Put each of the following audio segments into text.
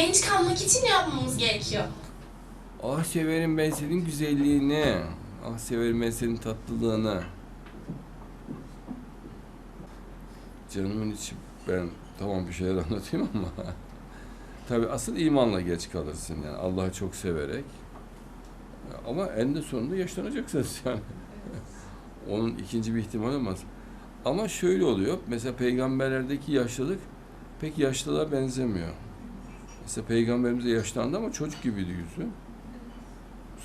Genç kalmak için yapmamız gerekiyor? Ah severim ben senin güzelliğini. Ah severim ben senin tatlılığını. Canımın içi ben tamam bir şeyler anlatayım ama tabi asıl imanla geç kalırsın yani Allah'ı çok severek. Ama en de sonunda yaşlanacaksınız yani. Onun ikinci bir ihtimal olmaz. Ama şöyle oluyor. Mesela peygamberlerdeki yaşlılık pek yaşlılığa benzemiyor. Mesela peygamberimiz de yaşlandı ama çocuk gibiydi yüzü.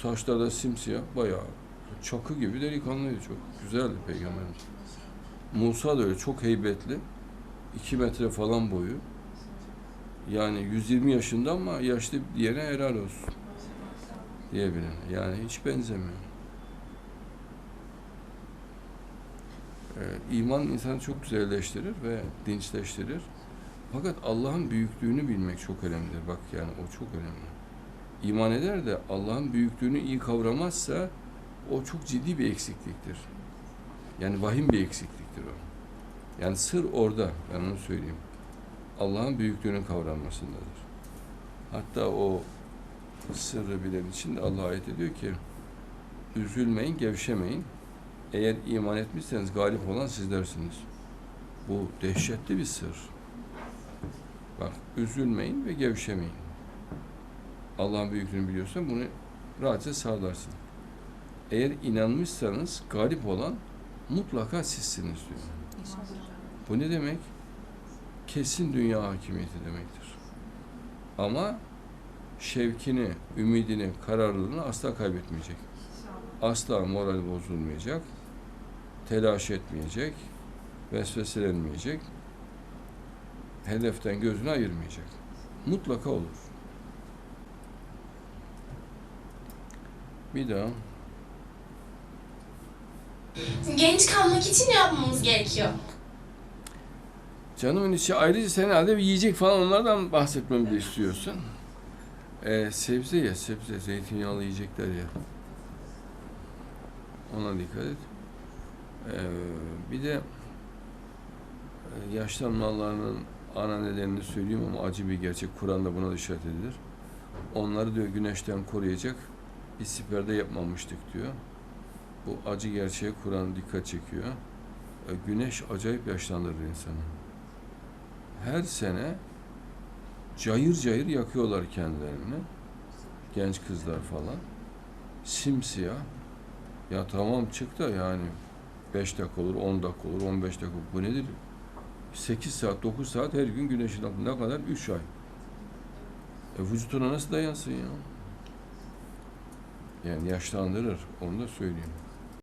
Saçları da simsiyah, bayağı çakı gibi delikanlıydı çok. Güzeldi peygamberimiz. Musa da öyle çok heybetli. 2 metre falan boyu. Yani 120 yaşında ama yaşlı diyene helal olsun. Diyebilirim. Yani hiç benzemiyor. Ee, iman insanı çok güzelleştirir ve dinçleştirir. Fakat Allah'ın büyüklüğünü bilmek çok önemlidir. Bak yani o çok önemli. İman eder de Allah'ın büyüklüğünü iyi kavramazsa o çok ciddi bir eksikliktir. Yani vahim bir eksikliktir o. Yani sır orada, ben onu söyleyeyim. Allah'ın büyüklüğünün kavranmasındadır. Hatta o sırrı bilen için de Allah ayet ediyor ki üzülmeyin, gevşemeyin. Eğer iman etmişseniz galip olan sizlersiniz. Bu dehşetli bir sır. Bak üzülmeyin ve gevşemeyin. Allah'ın büyüklüğünü biliyorsan bunu rahatça sağlarsın. Eğer inanmışsanız galip olan mutlaka sizsiniz diyor. Bu ne demek? Kesin dünya hakimiyeti demektir. Ama şevkini, ümidini, kararlılığını asla kaybetmeyecek. Asla morali bozulmayacak. Telaş etmeyecek. Vesveselenmeyecek. Hedeften gözünü ayırmayacak. Mutlaka olur. Bir daha. Genç kalmak için yapmamız gerekiyor? Canımın içi ayrıca sen herhalde bir yiyecek falan onlardan bahsetmemi de istiyorsun. Ee, sebze ye, sebze, zeytinyağlı yiyecekler ye. Ona dikkat et. Ee, bir de e, yaşlanmalarının ana nedenini söyleyeyim ama acı bir gerçek. Kur'an'da buna da işaret edilir. Onları diyor güneşten koruyacak bir siperde yapmamıştık diyor. Bu acı gerçeğe Kur'an dikkat çekiyor. E, güneş acayip yaşlandırır insanı her sene cayır cayır yakıyorlar kendilerini. Genç kızlar falan. Simsiyah. Ya tamam çık da yani 5 dakika olur, 10 dakika olur, 15 dakika. Bu nedir? 8 saat, 9 saat her gün güneşin altında. Kadar? 3 ay. E vücuduna nasıl dayansın ya? Yani yaşlandırır. Onu da söyleyeyim.